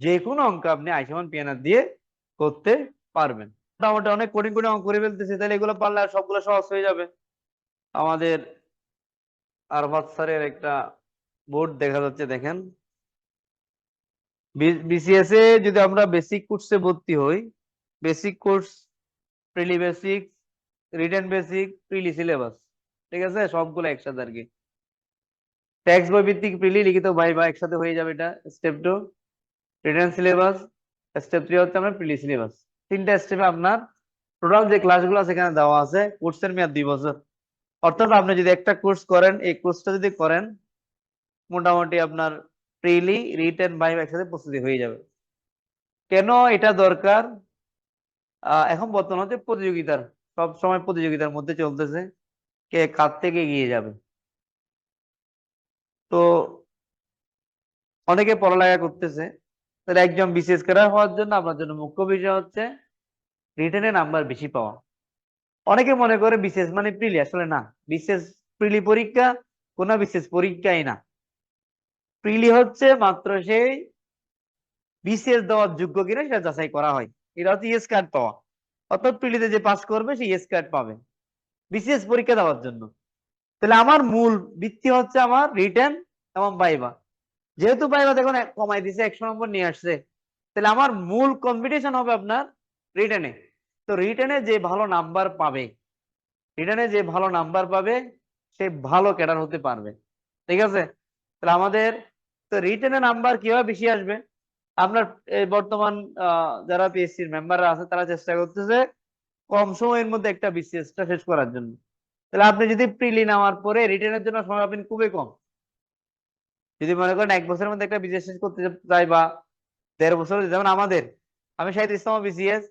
যে কোনো অঙ্ক আপনি আইসমান পিয়ানার দিয়ে করতে পারবেন। মোটামুটি অনেক কঠিন কঠিন অঙ্ক করে ফেলতেছে, তাহলে এগুলো পারলে আর সবগুলো সহজ হয়ে যাবে। আমাদের আরফাত স্যারের একটা বোর্ড দেখা যাচ্ছে, দেখেন। বিসিএস এ যদি আমরা বেসিক কোর্সে ভর্তি হই basic course preli basic written basic preli syllabus ঠিক আছে? সবগুলো একসাথে আর কি। ট্যাক্স বই ভিত্তিক প্রিলি লিখিত ভাই বা একসাথে হয়ে যাবে এটা step two written syllabus step three হচ্ছে আমরা প্রিলি সিলেবাস তিনটা স্টেপে আপনার টোটাল যে ক্লাসগুলো সেখানে দেওয়া আছে, কোর্সের মেয়াদ দুই বছর। অর্থাৎ আপনি যদি একটা কোর্স করেন, এই কোর্সটা যদি করেন, মোটামুটি আপনার প্রিলি রিটেন ভাইব একসাথে প্রস্তুতি হয়ে যাবে। কেন এটা দরকার? এখন বর্তমান হচ্ছে প্রতিযোগিতার, সব সময় প্রতিযোগিতার মধ্যে চলতেছে, কে কার থেকে এগিয়ে যাবে। তো অনেকে পড়ালেখা করতেছে তাহলে একজন বিশেষ ক্যাডার হওয়ার জন্য আপনার জন্য মুখ্য বিষয় হচ্ছে রিটেনে নাম্বার বেশি পাওয়া। অনেকে মনে করে বিশেষ মানে প্রিলি, আসলে না। বিশেষ প্রিলি পরীক্ষা, কোনো বিশেষ পরীক্ষাই না। প্রিলি হচ্ছে মাত্র সেই বিসিএস দেওয়ার যোগ্য কিনা সেটা যাচাই করা হয়। এটা হচ্ছে ইয়েস কার্ড পাওয়া। অর্থাৎ প্রিলিতে যে পাস করবে, সে ইয়েস কার্ড পাবে। বিশেষ পরীক্ষা দেওয়ার জন্য। তাহলে আমার মূল ভিত্তি হচ্ছে আমার রিটেন এবং বাইবা যেহেতু বাইবা দেখুন, কমাই দিছে, একশো নম্বর নিয়ে আসছে। তাহলে আমার মূল কম্পিটিশন হবে আপনার রিটেনে তো রিটেনে যে ভালো নাম্বার পাবে রিটেনে যে ভালো নাম্বার পাবে, সে ভালো ক্যাডার হতে পারবে। ঠিক আছে? তাহলে আমাদের, তো রিটেনে নাম্বার কীভাবে বেশি আসবে? আপনার বর্তমান যারা পিএসসির মেম্বাররা আছে, তারা চেষ্টা করতেছে কম সময়ের মধ্যে একটা বিসিএসটা শেষ করার জন্য। তাহলে আপনি যদি প্রিলি নেওয়ার পরে রিটেনের জন্য সময় পাবেন খুবই কম। যদি মনে করেন এক বছরের মধ্যে একটা শেষ করতে চাই বা দেড় বছর যেমন আমাদের, আমি সাহিত্য ইসলাম বিসিএস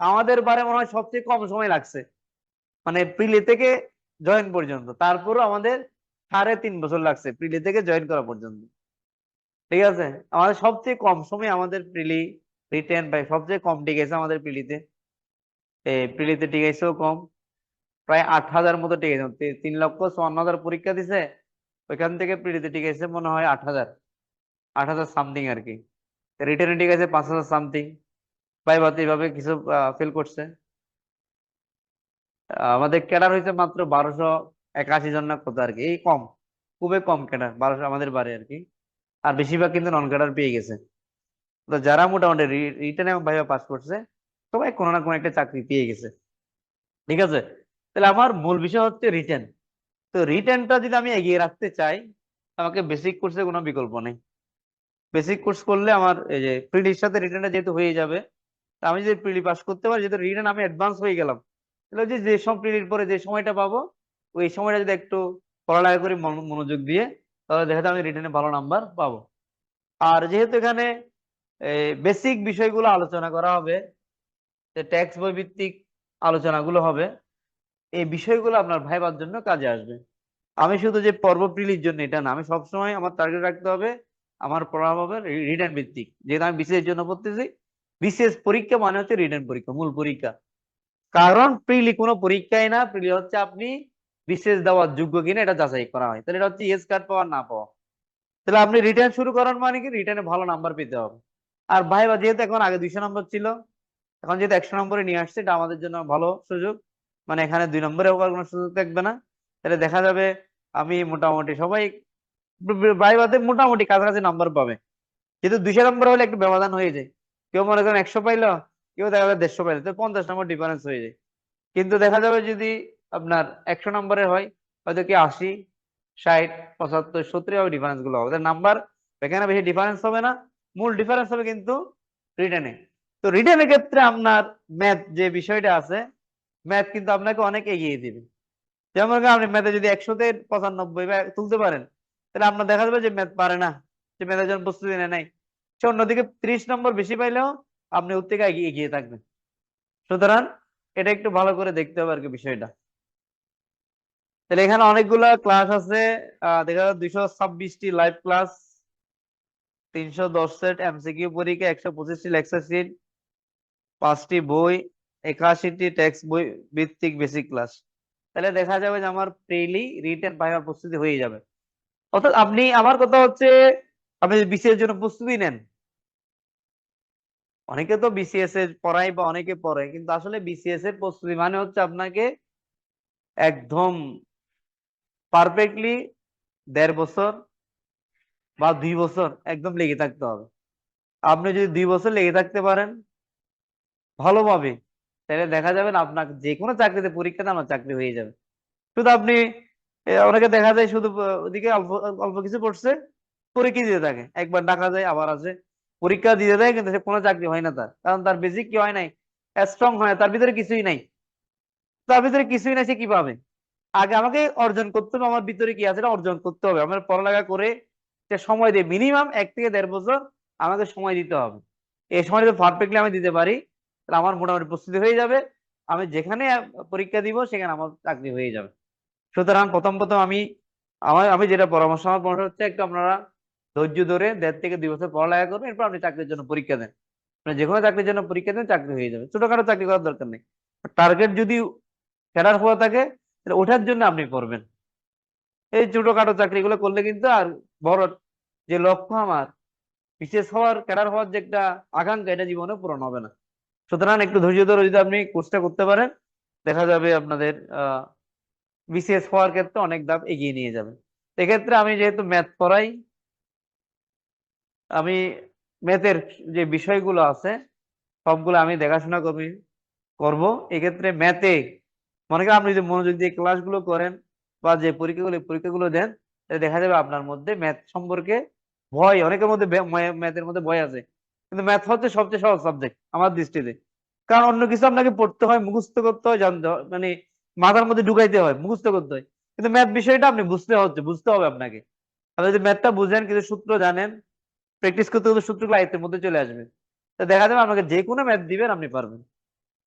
আমাদের বারে মনে হয় সবচেয়ে কম সময় লাগছে। মানে প্রিলি থেকে জয়েন পর্যন্ত। তারপরও আমাদের সাড়ে তিন বছর লাগছে প্রিলি থেকে জয়েন করা পর্যন্ত। ঠিক আছে? আমাদের সবচেয়ে কম সময় আমাদের প্রিলি রিটেন বাই সবচেয়ে কম টিকেছে আমাদের প্রিলিতে প্রিলিতে টিকেছেও কম। প্রায় আট হাজার মতো টিকেছে তিন লক্ষ চুয়ান্ন হাজার পরীক্ষা দিছে। ওইখান থেকে পিডিতে ঠিক আছে মনে হয় আট হাজার। আট হাজার সামথিং আর কি। রিটেনে টিকেছে পাঁচ হাজার সামথিং ভাইভাতে এইভাবে কিছু ফেল করছে। আমাদের ক্যাডার হয়েছে মাত্র বারোশো একাশি জন না কত আর কি। এই কম, খুবই কম ক্যাডার, বারোশো আমাদের বাড়ি আর কি। আর বেশিরভাগ কিন্তু নন ক্যাডার পেয়ে গেছে। তো যারা মোটামুটি রিটেন এবং ভাইভা পাস করছে, সবাই কোনো না কোনো একটা চাকরি পেয়ে গেছে। ঠিক আছে? তাহলে আমার মূল বিষয় হচ্ছে রিটেন তো রিটার্নটা যদি আমি এগিয়ে রাখতে চাই, আমাকে বেসিক কোর্সে কোনো বিকল্প নেই। বেসিক কোর্স করলে আমার এই যে প্রিলির সাথে রিটেনটা যেহেতু হয়ে যাবে আমি যদি প্রিলি পাস করতে পারি, যেহেতু রিটার্ন আমি অ্যাডভান্স হয়ে গেলাম, তাহলে যে যে সব প্রিলির পরে যে সময়টা পাবো, ওই সময়টা যদি একটু পড়ালেখা করি, মন- মনোযোগ দিয়ে, তাহলে দেখা যায় আমি রিটেনে ভালো নাম্বার পাবো। আর যেহেতু এখানে বেসিক বিষয়গুলো আলোচনা করা হবে ট্যাক্স বই ভিত্তিক আলোচনাগুলো হবে এই বিষয়গুলো আপনার ভাইবার জন্য কাজে আসবে। আমি শুধু যে পর্ব প্রিলির জন্য এটা না, আমি সবসময় আমার টার্গেট রাখতে হবে, আমার পড়া হবে রিটার্ন ভিত্তিক যেহেতু আমি বিসিএস জন্য পড়তেছি বিসিএস পরীক্ষা মানে হচ্ছে রিটার্ন পরীক্ষা, মূল পরীক্ষা। কারণ প্রিলি কোনো পরীক্ষাই না, প্রিলি হচ্ছে আপনি বিশেষ দেওয়ার যোগ্য কিনা এটা যাচাই করা হয়। তাহলে এটা হচ্ছে ইয়েস কার্ড পাওয়ার না পাওয়া। তাহলে আপনি রিটার্ন শুরু করার মানে কি? রিটার্নে ভালো নাম্বার পেতে হবে। আর ভাইবা যেহেতু এখন আগে দুইশো নম্বর ছিল, এখন যেহেতু একশো নম্বরে নিয়ে আসছে, এটা আমাদের জন্য ভালো সুযোগ। মানে এখানে দুই নম্বরে হওয়ার কোনো সুযোগ থাকবে না। তাহলে দেখা যাবে আমি মোটামুটি সবাই ভাইবাতে মোটামুটি কাছাকাছি নাম্বার পাবে। যেহেতু দুইশো নম্বর হলে একটু ব্যবধান হয়ে যায়। কেউ মনে করেন একশো পাইলো, কেউ দেখা যাবে দেড়শো পাইলো, তো পঞ্চাশ নম্বর ডিফারেন্স হয়ে যায়। কিন্তু দেখা যাবে যদি আপনার একশো নম্বরের হয়, হয়তো কি আশি, ষাট, পঁচাত্তর সত্তর হবে ডিফারেন্সগুলো হবে। নাম্বার এখানে বেশি ডিফারেন্স হবে না। মূল ডিফারেন্স হবে কিন্তু রিটার্নে তো রিটার্নের ক্ষেত্রে আপনার ম্যাথ যে বিষয়টা আছে ম্যাথ কিন্তু আপনাকে অনেক এগিয়ে দিবে। যেমন আপনি ম্যাথে যদি একশোতে পঁচানব্বই বা তুলতে পারেন, তাহলে আপনার দেখা যাবে যে ম্যাথ পারে না, যে ম্যাথের জন্য প্রস্তুতি নেয় নাই। সে অন্যদিকে ত্রিশ নম্বর বেশি পাইলেও আপনি ওর থেকে এগিয়ে থাকবেন। সুতরাং এটা একটু ভালো করে দেখতে হবে আর কি বিষয়টা। তাহলে এখানে অনেকগুলা ক্লাস আছে দেখা যাচ্ছে দুইশো ছাব্বিশটি লাইভ ক্লাস তিনশো দশ সেট এমসিকিউ পরীক্ষা, একশো পঁচিশটি লেকচার সিট পাঁচটি বই একাশিটি টেক্সট বই ভিত্তিক বেসিক ক্লাস তাহলে দেখা যাবে যে আমার প্রিলি রিটেন ভাইবার প্রস্তুতি হয়ে যাবে। অর্থাৎ আপনি, আমার কথা হচ্ছে, আপনি বিসিএস জন্য প্রস্তুতি নেন, অনেকে তো বিসিএস এর পড়ায় বা অনেকে পড়ে, কিন্তু আসলে বিসিএস এর প্রস্তুতি মানে হচ্ছে আপনাকে একদম পারফেক্টলি দেড় বছর বা দুই বছর একদম লেগে থাকতে হবে। আপনি যদি দুই বছর লেগে থাকতে পারেন, ভালোভাবে তাহলে দেখা যাবে না আপনার যে কোনো চাকরিতে পরীক্ষাতে আমার চাকরি হয়ে যাবে। শুধু আপনি অনেকে দেখা যায় শুধু ওদিকে অল্প অল্প কিছু পড়ছে পরীক্ষা দিতে থাকে। একবার ডাকা যায়, আবার আসে। পরীক্ষা দিতে দেয়, কিন্তু সে কোনো চাকরি হয় না তার। কারণ তার বেসিক কি হয় নাই? স্ট্রং হয় তার ভিতরে কিছুই নাই। তার ভিতরে কিছুই নাই, সে কি পাবে? আগে আমাকে অর্জন করতে হবে, আমার ভিতরে কি আছে অর্জন করতে হবে। আমার পড়ালেখা করে সে সময় দিয়ে। মিনিমাম এক থেকে দেড় বছর আমাকে সময় দিতে হবে। এই সময় যদি পারফেক্টলি আমি দিতে পারি। তাহলে আমার মোটামুটি প্রস্তুতি হয়ে যাবে। আমি যেখানে পরীক্ষা দিব, সেখানে আমার চাকরি হয়ে যাবে। সুতরাং প্রথম প্রথম আমি, আমার, আমি যেটা পরামর্শ, আমার পরামর্শ হচ্ছে একটু আপনারা ধৈর্য ধরে দেড় থেকে দুই বছর পড়ালেখা করবেন এরপর আপনি চাকরির জন্য পরীক্ষা দেন। মানে যে কোনো চাকরির জন্য পরীক্ষা দেন চাকরি হয়ে যাবে। ছোটখাটো চাকরি করার দরকার নেই। টার্গেট যদি ফেরার হওয়া থাকে, তাহলে ওঠার জন্য আপনি করবেন এই ছোটখাটো চাকরিগুলো করলে কিন্তু আর বড় যে লক্ষ্য আমার, বিশেষ হওয়ার ক্যাডার হওয়ার যে একটা আকাঙ্ক্ষা, এটা জীবনে পূরণ হবে না। সুতরাং একটু ধৈর্য ধরে যদি আপনি কোর্সটা করতে পারেন, দেখা যাবে আপনাদের বিসিএস হওয়ার ক্ষেত্রে অনেক ধাপ এগিয়ে নিয়ে যাবে এক্ষেত্রে আমি যেহেতু ম্যাথ পড়াই, আমি ম্যাথের যে বিষয়গুলো আছে, সবগুলো আমি দেখাশোনা করি, করব। এক্ষেত্রে ম্যাথে মনে করেন আপনি যদি মনোযোগ দিয়ে ক্লাসগুলো করেন বা যে পরীক্ষাগুলো পরীক্ষাগুলো দেন দেখা যাবে আপনার মধ্যে ম্যাথ সম্পর্কে ভয়, অনেকের মধ্যে ম্যাথের মধ্যে ভয় আছে। কিন্তু ম্যাথ হচ্ছে সবচেয়ে সহজ সাবজেক্ট আমার দৃষ্টিতে। কারণ অন্য কিছু আপনাকে পড়তে হয়, মুখস্থ করতে হয়, জানতে হয় মানে মাথার মধ্যে ঢুকাইতে হয়, মুখস্থ করতে হয়। কিন্তু ম্যাথ বিষয়টা আপনি বুঝতে হচ্ছে, বুঝতে হবে আপনাকে। আপনি যদি ম্যাথটা বুঝেন, কিছু সূত্র জানেন প্র্যাকটিস করতে করতে সূত্রগুলো আয়ত্তের মধ্যে চলে আসবে। তো দেখা যাবে আপনাকে যে কোনো ম্যাথ দিবেন, আপনি পারবেন।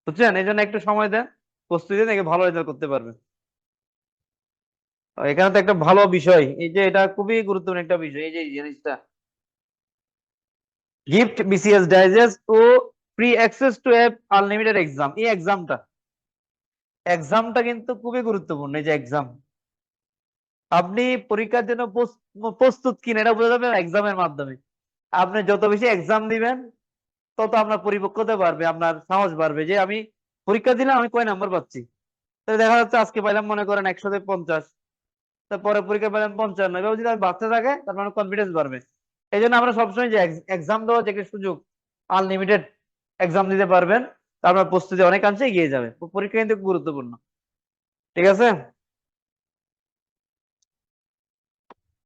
বুঝছেন? এই জন্য একটু সময় দেন, প্রস্তুতি দেন একে ভালো রেজাল্ট করতে পারবেন। এখানে তো একটা ভালো বিষয়, এই যে এটা খুবই গুরুত্বপূর্ণ একটা বিষয়, এই যে জিনিসটা। Gift BCS digest O free access to app unlimited exam এই এক্সামটা এক্সামটা কিন্তু খুবই গুরুত্বপূর্ণ, এই যে এক্সাম আপনি পরীক্ষার জন্য প্রস্তুত কিনা এটা বোঝা যাবে এক্সামের মাধ্যমে। আপনি যত বেশি এক্সাম দিবেন, তত আপনার পরিপক্কতা বাড়বে, আপনার সাহস বাড়বে। যে আমি পরীক্ষা দিলাম, আমি কয় নাম্বার পাচ্ছি? তো দেখা যাচ্ছে আজকে পাইলাম মনে করেন একশোতে পঞ্চাশ। তারপরে পরীক্ষা পেলাম পঞ্চান্ন। এভাবে যদি আমি বাড়তে থাকে, তার মানে কনফিডেন্স বাড়বে। এই জন্য আমরা সবসময় যে এক্সাম দেওয়ার যে সুযোগ আনলিমিটেড এক্সাম দিতে পারবেন, তারপর প্রস্তুতি অনেকাংশে এগিয়ে যাবে। পরীক্ষা কিন্তু গুরুত্বপূর্ণ। ঠিক আছে?